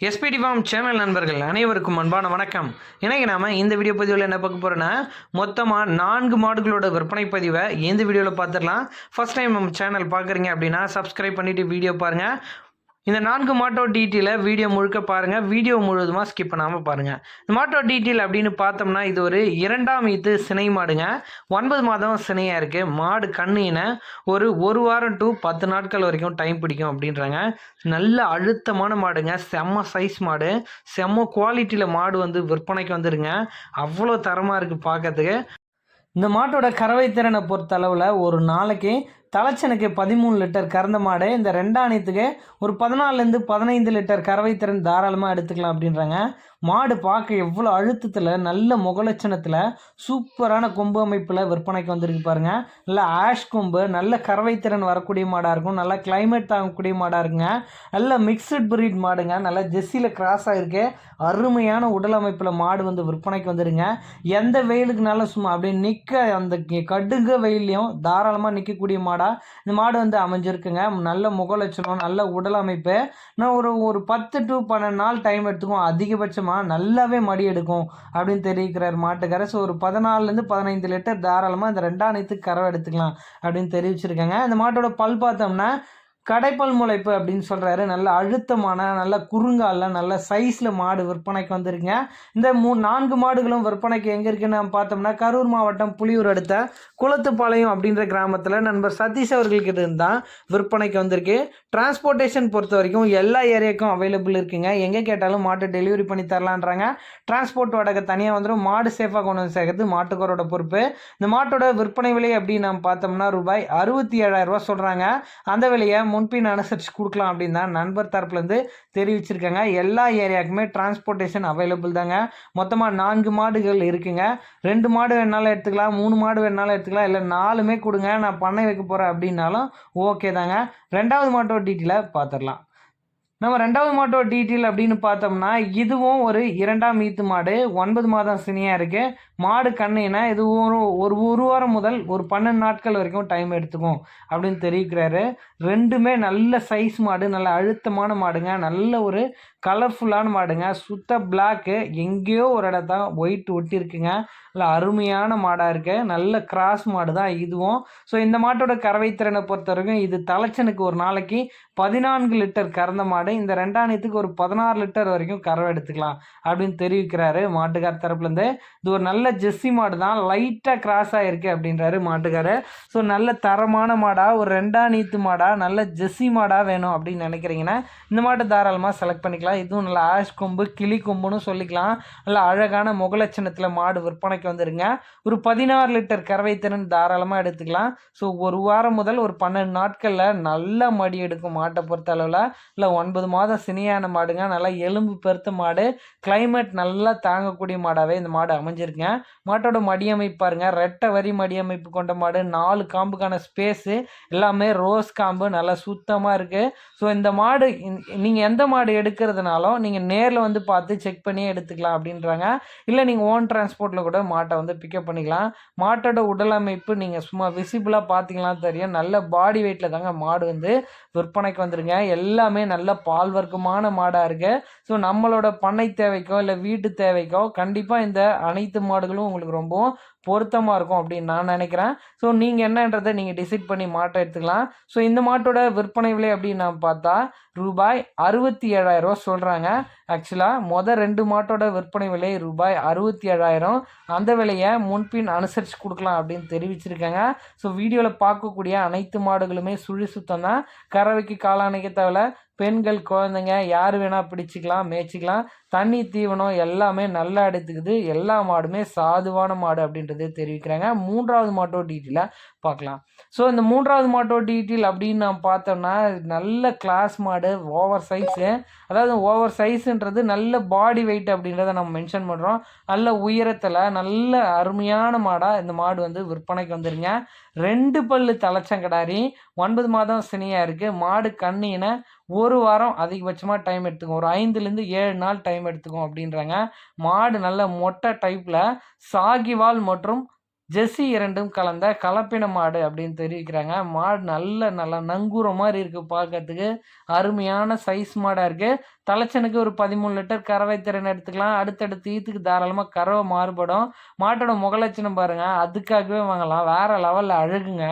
SPD form channel நண்பர்கள் அனைவருக்கும் அன்பான வணக்கம். இன்றைக்கி நாம் இந்த வீடியோ பதிவில் என்ன பார்க்க போகிறோன்னா மொத்தமாக நான்கு மாடுகளோட விற்பனை பதிவை இந்த வீடியோவில் பார்த்துடலாம். ஃபஸ்ட் டைம் நம்ம சேனல் பார்க்குறீங்க அப்படின்னா சப்ஸ்கிரைப் பண்ணிவிட்டு வீடியோ பாருங்கள் இந்த நான்கு மாட்டோ டீட்டெயிலை வீடியோ முழுக்க பாருங்கள் வீடியோ முழுவதுமாக ஸ்கிப் பண்ணாமல் பாருங்கள் இந்த மாட்டோ டீட்டெயில் அப்படின்னு பார்த்தோம்னா இது ஒரு இரண்டாம் ஈத்து சினை மாடுங்க. ஒன்பது மாதம் சினையாக இருக்குது மாடு கண்ணுன ஒரு ஒரு வாரம் டு பத்து நாட்கள் வரைக்கும் டைம் பிடிக்கும் அப்படின்றாங்க. நல்ல அழுத்தமான மாடுங்க. செம்ம சைஸ் மாடு. செம்ம குவாலிட்டியில் மாடு வந்து விற்பனைக்கு வந்துடுங்க அவ்வளோ தரமாக இருக்குது பார்க்கறதுக்கு. இந்த மாட்டோட கறவை திறனை பொறுத்த அளவில் ஒரு நாளைக்கு தலைச்சனுக்கு பதிமூணு லிட்டர் கறந்த மாடு. இந்த ரெண்டாணியத்துக்கு ஒரு பதினாலுலேருந்து பதினைந்து லிட்டர் கறவை திறன் தாராளமாக எடுத்துக்கலாம் அப்படின்றாங்க. மாடு பார்க்க எவ்வளோ அழுத்தத்தில் நல்ல முகலட்சணத்தில் சூப்பரான கொம்பு அமைப்பில் விற்பனைக்கு வந்திருக்கு பாருங்க. நல்ல ஆஷ் கொம்பு நல்ல கறவை திறன் வரக்கூடிய மாடாக இருக்கும். நல்லா கிளைமேட் தாங்கக்கூடிய மாடாக இருக்குங்க. நல்ல மிக்சட் பிரீட் மாடுங்க. நல்ல ஜெஸ்ஸியில் கிராஸ் ஆகிருக்கு அருமையான உடல் அமைப்பில் மாடு வந்து விற்பனைக்கு வந்துருங்க. எந்த வெயிலுக்குனாலும் சும்மா அப்படியே நிற்க அந்த கடுங்க வெயிலையும் தாராளமாக நிற்கக்கூடிய மாடு மாடாக இந்த மாடு வந்து அமைஞ்சிருக்குங்க. நல்ல முகலட்சணம் நல்ல உடல் அமைப்பு. நான் ஒரு ஒரு பத்து டு பன்னெண்டு நாள் டைம் எடுத்துக்கும். அதிகபட்சமாக நல்லாவே மடி எடுக்கும் அப்படின்னு தெரிவிக்கிறார் மாட்டுக்காரர். ஸோ ஒரு பதினாலுலேருந்து பதினைந்து லிட்டர் தாராளமாக இந்த ரெண்டாம் நேரத்துக்கு கறவை எடுத்துக்கலாம் அப்படின்னு தெரிவிச்சிருக்காங்க. இந்த மாட்டோட பல் பார்த்தோம்னா கடைப்பல் முளைப்பு அப்படின்னு சொல்கிறாரு நல்ல அழுத்தமான நல்ல குறுங்காலில் நல்ல சைஸில் மாடு விற்பனைக்கு வந்திருக்குங்க. இந்த மூ நான்கு மாடுகளும் விற்பனைக்கு எங்கே இருக்குன்னு நம்ம பார்த்தோம்னா கரூர் மாவட்டம் புலியூர் அடுத்த குளத்துப்பாளையம் அப்படின்ற கிராமத்தில் நண்பர் சதீஷ் அவர்கள்கிட்ட இருந்தால் விற்பனைக்கு வந்திருக்கு. டிரான்ஸ்போர்ட்டேஷன் பொறுத்த வரைக்கும் எல்லா ஏரியாவுக்கும் அவைலபிள் இருக்குங்க. எங்கே கேட்டாலும் மாட்டு டெலிவரி பண்ணி தரலான்றாங்க. டிரான்ஸ்போர்ட் வாடகை தனியாக வந்துடும் மாடு சேஃபாக கொண்டு வந்து சேர்க்கறது மாட்டுக்காரோட பொறுப்பு. இந்த மாட்டோட விற்பனை விலை அப்படின்னு நம்ம பார்த்தோம்னா ரூபாய் அறுபத்தி ஏழாயிரம் ரூபா சொல்கிறாங்க அந்த விலையை முன்பின் அனுசரித்து கொடுக்கலாம் அப்படின்னு தான் நண்பர் தரப்புலேருந்து தெரிவிச்சிருக்காங்க. எல்லா ஏரியாவுக்குமே டிரான்ஸ்போர்ட்டேஷன் அவைலபிள் தாங்க. மொத்தமாக நான்கு மாடுகள் இருக்குங்க. ரெண்டு மாடு வேணாலும் எடுத்துக்கலாம் மூணு மாடு வேணாலும் எடுத்துக்கலாம் இல்லை நாலுமே கொடுங்க. நான் பண்ணை வைக்க போகிறேன் அப்படின்னாலும் ஓகே தாங்க. ரெண்டாவது மாட்டோட டீட்டெயிலை பார்த்துடலாம் நம்ம ரெண்டாவது மாட்டோட டீட்டெயில் அப்படின்னு பார்த்தோம்னா இதுவும் ஒரு இரண்டாம் ஈத்து மாடு ஒன்பது மாதம் சினியாக இருக்குது மாடு கண்ணுனா இது ஒரு ஒரு ஒரு வாரம் முதல் ஒரு பன்னெண்டு நாட்கள் வரைக்கும் டைம் எடுத்துக்கும் அப்படின்னு தெரிவிக்கிறாரு. ரெண்டுமே நல்ல சைஸ் மாடு நல்ல அழுத்தமான மாடுங்க. நல்ல ஒரு கலர்ஃபுல்லான மாடுங்க. சுத்த பிளாக்கு எங்கேயோ ஒரு இடத்த ஒயிட் ஒட்டி இருக்குங்க நல்ல அருமையான மாடாக இருக்குது நல்ல கிராஸ் மாடு தான் இதுவும். ஸோ இந்த மாட்டோட கறவை திறனை பொறுத்த வரைக்கும் இது தலைச்சனுக்கு ஒரு நாளைக்கு பதினான்கு லிட்டர் கறந்த மாடு. இந்த ரெண்டாயிரத்துக்கு ஒரு பதினாறு லிட்டர் வரைக்கும் கறவை எடுத்துக்கலாம் அப்படின்னு தெரிவிக்கிறாரு மாட்டுக்கார் தரப்புலேருந்து. இது ஒரு நல்ல ஜெஸ்ஸி மாடு தான் லைட்டாக கிராஸ் ஆகிருக்கு அப்படின்றாரு மாட்டுக்காரர் ஸோ நல்ல தரமான மாடாக ஒரு ரெண்டாம் நீத்து மாடாக நல்ல ஜெஸ்ஸி மாடாக வேணும் அப்படின்னு நினைக்கிறீங்கன்னா இந்த மாட்டை தாராளமாக செலக்ட் பண்ணிக்கலாம். இதுவும் நல்ல ஆஷ் கொம்பு கிளி கொம்புன்னு சொல்லிக்கலாம். நல்ல அழகான முகலட்சணத்தில் மாடு விற்பனைக்கு வந்துருங்க. ஒரு பதினாறு லிட்டர் கறவை திறன் தாராளமாக எடுத்துக்கலாம். ஸோ ஒரு வாரம் முதல் ஒரு பன்னெண்டு நாட்களில் நல்ல மடி எடுக்கும் மாட்டை பொறுத்த அளவில் இல்லை ஒன்பது மாதம் சினியான மாடுங்க. நல்லா எலும்பு பெருத்த மாடு. கிளைமேட் நல்லா தாங்கக்கூடிய மாடாகவே இந்த மாடு அமைஞ்சிருக்குங்க. மாட்டோட மடியமைப்பு பாருங்க. ரெட்டை வரி மடியமைப்பு கொண்ட மாடு. நாலு காம்புக்கான ஸ்பேஸு எல்லாமே ரோஸ் காம்பு. நல்லா சுத்தமாக இருக்குது ஸோ இந்த மாடு நீங்கள் எந்த மாடு எடுக்கிறது எடுக்கிறதுனாலும் நீங்கள் நேரில் வந்து பார்த்து செக் பண்ணி எடுத்துக்கலாம் அப்படின்றாங்க. இல்லை நீங்கள் ஓன் டிரான்ஸ்போர்ட்டில் கூட மாட்டை வந்து பிக்கப் பண்ணிக்கலாம். மாட்டோட உடல் அமைப்பு நீங்கள் சும்மா விசிபிளாக பார்த்தீங்கன்னா தெரியும். நல்ல பாடி வெயிட்டில் தாங்க மாடு வந்து விற்பனைக்கு வந்துருங்க. எல்லாமே நல்ல பால் வர்க்கமான மாடாக இருக்குது ஸோ நம்மளோட பண்ணை தேவைக்கோ இல்லை வீட்டு தேவைக்கோ கண்டிப்பாக இந்த அனைத்து மாடுகளும் உங்களுக்கு ரொம்பவும் பொருத்தமாக இருக்கும் அப்படின்னு நான் நினைக்கிறேன். ஸோ நீங்கள் என்னன்றதை நீங்கள் டிசைட் பண்ணி மாட்டை எடுத்துக்கலாம். ஸோ இந்த மாட்டோட விற்பனை விலை அப்படின்னு நான் பார்த்தா ரூபாய் அறுபத்தி ஏழாயிரரூவா சொல்கிறாங்க ஆக்சுவலாக மொதல் ரெண்டு மாட்டோட விற்பனை விலை ரூபாய் அறுபத்தி ஏழாயிரம். அந்த விலையை முன்பின் அனுசரித்து கொடுக்கலாம் அப்படின்னு தெரிவிச்சிருக்காங்க. ஸோ வீடியோவில் பார்க்கக்கூடிய அனைத்து மாடுகளுமே சுழி சுத்தம் தான். கறவைக்கு காலாணைக்க தேவையில்ல பெண்கள் குழந்தைங்க யார் வேணால் பிடிச்சிக்கலாம் மேய்ச்சிக்கலாம். தண்ணி தீவனம் எல்லாமே நல்லா எடுத்துக்குது. எல்லா மாடுமே சாதுவான மாடு அப்படின்றது தெரிவிக்கிறாங்க. மூன்றாவது மாட்டோ டீட்டெயிலாக பார்க்கலாம். ஸோ இந்த மூன்றாவது மாட்டோ டீட்டெயில் அப்படின்னு நான் பார்த்தோம்னா நல்ல கிளாஸ் மாடு ஓவர் சைஸு அதாவது ஓவர் சைஸுன்றது நல்ல பாடி வெயிட் அப்படின்றத நம்ம மென்ஷன் பண்ணுறோம் நல்ல உயரத்தில் நல்ல அருமையான மாடாக இந்த மாடு வந்து விற்பனைக்கு வந்துருங்க. ரெண்டு பல்லு தலைச்சங்கடாரி ஒன்பது மாதம் சினியாக இருக்குது மாடு கண்ணின ஒரு வாரம் அதிகபட்சமாக டைம் எடுத்துக்கும் ஒரு ஐந்துலேருந்து ஏழு நாள் டைம் எடுத்துக்கும் அப்படின்றாங்க. மாடு நல்ல மொட்டை டைப்பில் சாகிவால் மற்றும் ஜெர்சி இரண்டும் கலந்த கலப்பின மாடு அப்படின்னு தெரிவிக்கிறாங்க. மாடு நல்ல நல்லா நங்கூர மாதிரி இருக்குது பார்க்கறதுக்கு அருமையான சைஸ் மாடாக இருக்குது தலைச்சனுக்கு ஒரு பதிமூணு லிட்டர் கறவை திறன் எடுத்துக்கலாம். அடுத்தடுத்து ஈத்துக்கு தாராளமாக கறவை மாறுபடும். மாட்டோட முகலட்சணம் பாருங்கள் அதுக்காகவே வாங்கலாம். வேறு லெவலில் அழகுங்க.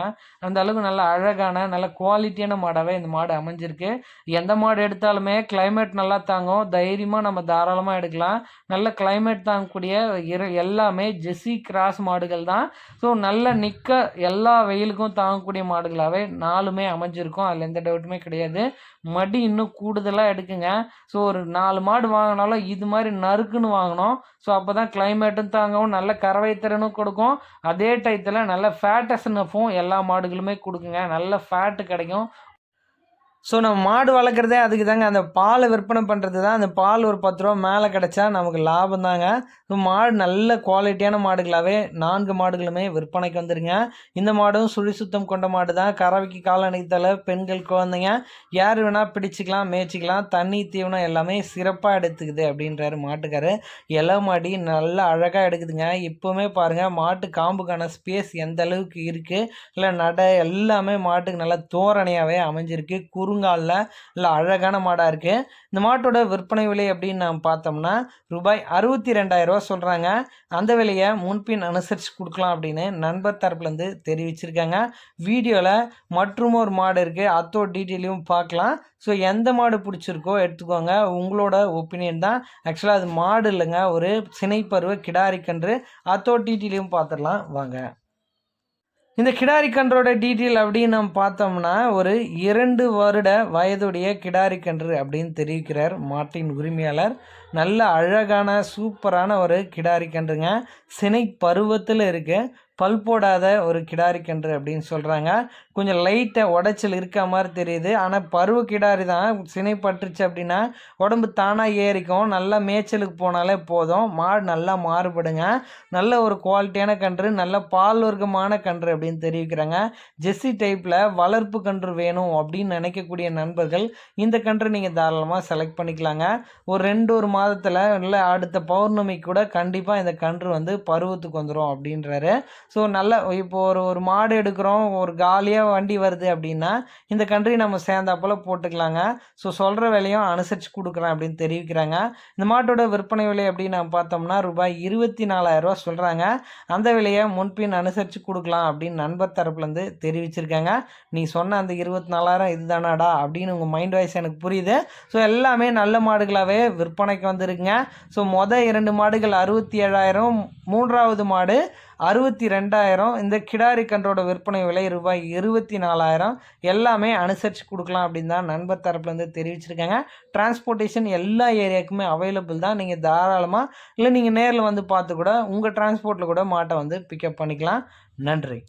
அந்த அளவுக்கு நல்ல அழகான நல்ல குவாலிட்டியான மாடாகவே இந்த மாடு அமைஞ்சிருக்கு. எந்த மாடு எடுத்தாலுமே கிளைமேட் நல்லா தாங்கும். தைரியமாக நம்ம தாராளமாக எடுக்கலாம். நல்ல கிளைமேட் தாங்கக்கூடிய இரு எல்லாமே ஜெர்சி கிராஸ் மாடுகள் தான். ஸோ நல்ல நிற்க எல்லா வெயிலுக்கும் தாங்கக்கூடிய மாடுகளாகவே நாலுமே அமைஞ்சிருக்கும். அதில் எந்த டவுட்டுமே கிடையாது. மடி இன்னும் கூடுதலாக எடுக்குங்க. ஸோ ஒரு நாலு மாடு வாங்கினாலும் இது மாதிரி நறுக்குன்னு வாங்கணும். ஸோ அப்போ தான் கிளைமேட்டும் தாங்கவும் நல்ல கறவை திறனும் கொடுக்கும். அதே டயத்தில் நல்ல ஃபேட்டஸ்னஃபும் எல்லா மாடுகளுமே கொடுக்குங்க. நல்ல ஃபேட்டு கிடைக்கும். ஸோ நம்ம மாடு வளர்க்குறதே அதுக்கு தாங்க. அந்த பாலை விற்பனை பண்ணுறது தான். அந்த பால் ஒரு பத்து ரூபா மேலே கிடச்சா நமக்கு லாபம் தாங்க. ஸோ மாடு நல்ல குவாலிட்டியான மாடுகளாகவே நான்கு மாடுகளுமே விற்பனைக்கு வந்துருங்க. இந்த மாடும் சுழி சுத்தம் கொண்ட மாடு தான். கறவைக்கு காலணித்தலை பெண்கள் குழந்தைங்க யார் வேணால் பிடிச்சிக்கலாம் மேய்ச்சிக்கலாம். தண்ணி தீவனம் எல்லாமே சிறப்பாக எடுத்துக்குது அப்படின்றாரு மாட்டுக்காரு. இலை மாடி நல்லா அழகாக எடுக்குதுங்க. இப்போவுமே பாருங்கள் மாட்டு காம்புக்கான ஸ்பேஸ் எந்த அளவுக்கு இருக்குது இல்லை நடை எல்லாமே மாட்டுக்கு நல்லா தோரணையாகவே அமைஞ்சிருக்கு. குறு குறுங்காலில் இல்லை அழகான மாடாக இருக்குது இந்த மாட்டோட விற்பனை விலை அப்படின்னு நாம் பார்த்தோம்னா ரூபாய் அறுபத்தி ரெண்டாயிரரூவா சொல்கிறாங்க அந்த விலையை முன்பின் அனுசரித்து கொடுக்கலாம் அப்படின்னு நண்பர் தரப்புலேருந்து தெரிவிச்சிருக்காங்க. வீடியோவில் மற்றும் ஒரு மாடு இருக்குது அத்தோட டீட்டெயிலையும் பார்க்கலாம். ஸோ எந்த மாடு பிடிச்சிருக்கோ எடுத்துக்கோங்க. உங்களோட ஒப்பீனியன் தான். ஆக்சுவலாக அது மாடு இல்லைங்க. ஒரு சினைப்பருவ கிடாரி கன்று. அத்தோட டீட்டெயிலையும் பார்த்துடலாம். வாங்க. இந்த கிடாரி கன்றோட டீட்டெயில் அப்படின்னு நம்ம பார்த்தோம்னா ஒரு இரண்டு வருட வயதுடைய கிடாரி கன்று அப்படின்னு தெரிவிக்கிறார் மாட்டின் உரிமையாளர். நல்ல அழகான சூப்பரான ஒரு கிடாரி கன்றுங்க. சினை பருவத்தில் இருக்குது பல் போடாத ஒரு கிடாரி கன்று அப்படின்னு சொல்கிறாங்க கொஞ்சம் லைட்டாக உடைச்சல் இருக்க மாதிரி தெரியுது. ஆனால் பருவ கிடாரி தான் சினை பட்டுருச்சு அப்படின்னா உடம்பு தானாக ஏறிக்கும். நல்லா மேய்ச்சலுக்கு போனாலே போதும். மாடு நல்லா மாறுபடுங்க. நல்ல ஒரு குவாலிட்டியான கன்று நல்ல பால் வர்க்கமான கன்று அப்படின்னு தெரிவிக்கிறாங்க. ஜெஸ்ஸி டைப்பில் வளர்ப்பு கன்று வேணும் அப்படின்னு நினைக்கக்கூடிய நண்பர்கள் இந்த கன்று நீங்கள் தாராளமாக செலக்ட் பண்ணிக்கலாங்க. ஒரு ரெண்டு ஒரு மாதத்தில் இல்லை அடுத்த பௌர்ணமி கூட கண்டிப்பாக இந்த கன்று வந்து பருவத்துக்கு வந்துடும் அப்படின்றாரு. ஸோ நல்ல இப்போ ஒரு ஒரு மாடு எடுக்கிறோம் ஒரு காலியாக வண்டி வருது அப்படின்னா இந்த கண்ட்ரி நம்ம சேர்ந்தாப்பில் போட்டுக்கலாங்க. ஸோ சொல்கிற விலையும் அனுசரித்து கொடுக்குறேன் அப்படின்னு தெரிவிக்கிறாங்க. இந்த மாட்டோட விற்பனை விலை அப்படின்னு நம்ம பார்த்தோம்னா ரூபாய் இருபத்தி நாலாயிரரூவா சொல்கிறாங்க அந்த விலையை முன்பின் அனுசரித்து கொடுக்கலாம் அப்படின்னு நண்பர் தரப்புலேருந்து தெரிவிச்சிருக்காங்க. நீ சொன்ன அந்த இருபத்தி நாலாயிரம் இதுதானாடா அப்படின்னு உங்கள் மைண்ட் வாய்ஸ் எனக்கு புரியுது. ஸோ எல்லாமே நல்ல மாடுகளாகவே விற்பனைக்கு வந்திருக்குங்க. ஸோ மொதல் இரண்டு மாடுகள் அறுபத்தி ஏழாயிரம் மூன்றாவது மாடு அறுபத்தி ரெண்டாயிரம். இந்த கிடாரி கன்றோட விற்பனை விலை ரூபாய் இருபத்தி நாலாயிரம். எல்லாமே அனுசரித்து கொடுக்கலாம் அப்படின்னு தான் நண்பர் தரப்புலேருந்து தெரிவிச்சிருக்காங்க. டிரான்ஸ்போர்ட்டேஷன் எல்லா ஏரியாவுக்குமே அவைலபிள் தான். நீங்கள் தாராளமாக இல்லை நீங்கள் நேரில் வந்து பார்த்து கூட உங்கள் டிரான்ஸ்போர்ட்டில் கூட மாட்டை வந்து பிக்கப் பண்ணிக்கலாம். நன்றி.